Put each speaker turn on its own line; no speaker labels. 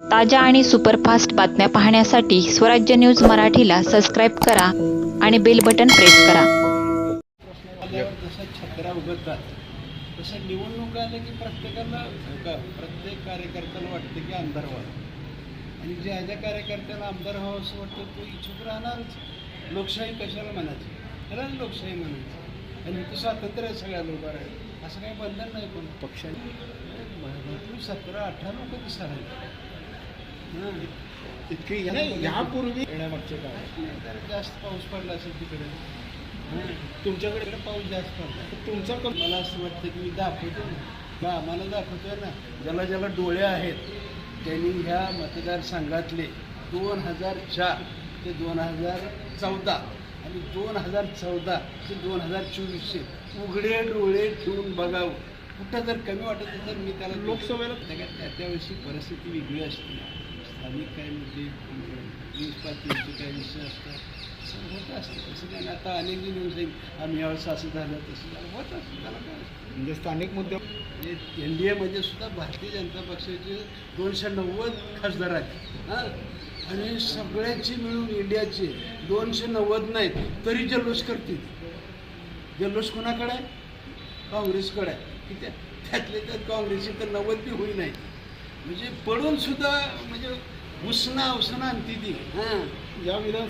ताज्या आणि सुपरफास्ट बातम्या पाहण्यासाठी स्वराज्य न्यूज मराठीला सबस्क्राईब करा आणि बेल बटन प्रेस करा.
जसं छत्र्या उघडतात तसं निवडणूक आलं की प्रत्येकाला प्रत्येक कार्यकर्त्याला वाटतं की आमदार व्हावं. आणि ज्या ज्या कार्यकर्त्याला आमदार व्हावं असं वाटतं तो इच्छुक राहणारच. लोकशाही कशाला म्हणायची? खरंच लोकशाही म्हणायची. आणि इथं स्वातंत्र्य आहे सगळ्या लोकांना आहे असं काही बंधन नाही कोण. पक्षाने सतरा अठरा लोक दिसणार
इतकी
नाही,
यापूर्वी येण्यामागचे काय
जास्त पाऊस पडला असेल तिकडे.
तुमच्याकडे
पाऊस जास्त पडला.
तुमचा कल
मला असं वाटतं की मी दाखवतो ना. आम्हाला दाखवतोय ना. ज्याला ज्याला डोळे आहेत त्यांनी ह्या मतदारसंघातले दोन हजार चार ते दोन हजार चौदा आणि दोन हजार चौदा ते दोन हजार चोवीसचे उघडे डोळे ठेवून बघावं. कुठं जर कमी वाटत असेल तर मी त्याला
लोकसभेला
त्या- त्या त्यावेळेची परिस्थिती वेगळी असते. स्थानिक काही मुद्दे न्यूज पातळीचे काही विषय असतात असं होत असतं. तसं काही. आता अनेक जी न्यूज येईल आम्ही यावेळेस असं झालं तसं झालं. होत असतं. त्याला काय
म्हणजे स्थानिक मुद्दे
म्हणजे एन डी एमध्ये सुद्धा भारतीय जनता पक्षाचे दोनशे नव्वद खासदार आहेत. हां? आणि सगळ्याची मिळून इंडियाचे दोनशे नव्वद नाहीत तरी जल्लोष करतील. जल्लोष कोणाकडे आहे? काँग्रेसकडे आहे. ठीक आहे? त्यातले त्यात काँग्रेसची तर नव्वद बी होई नाही म्हणजे पडून सुद्धा म्हणजे उसना उसना आणती ती हां.
या विधान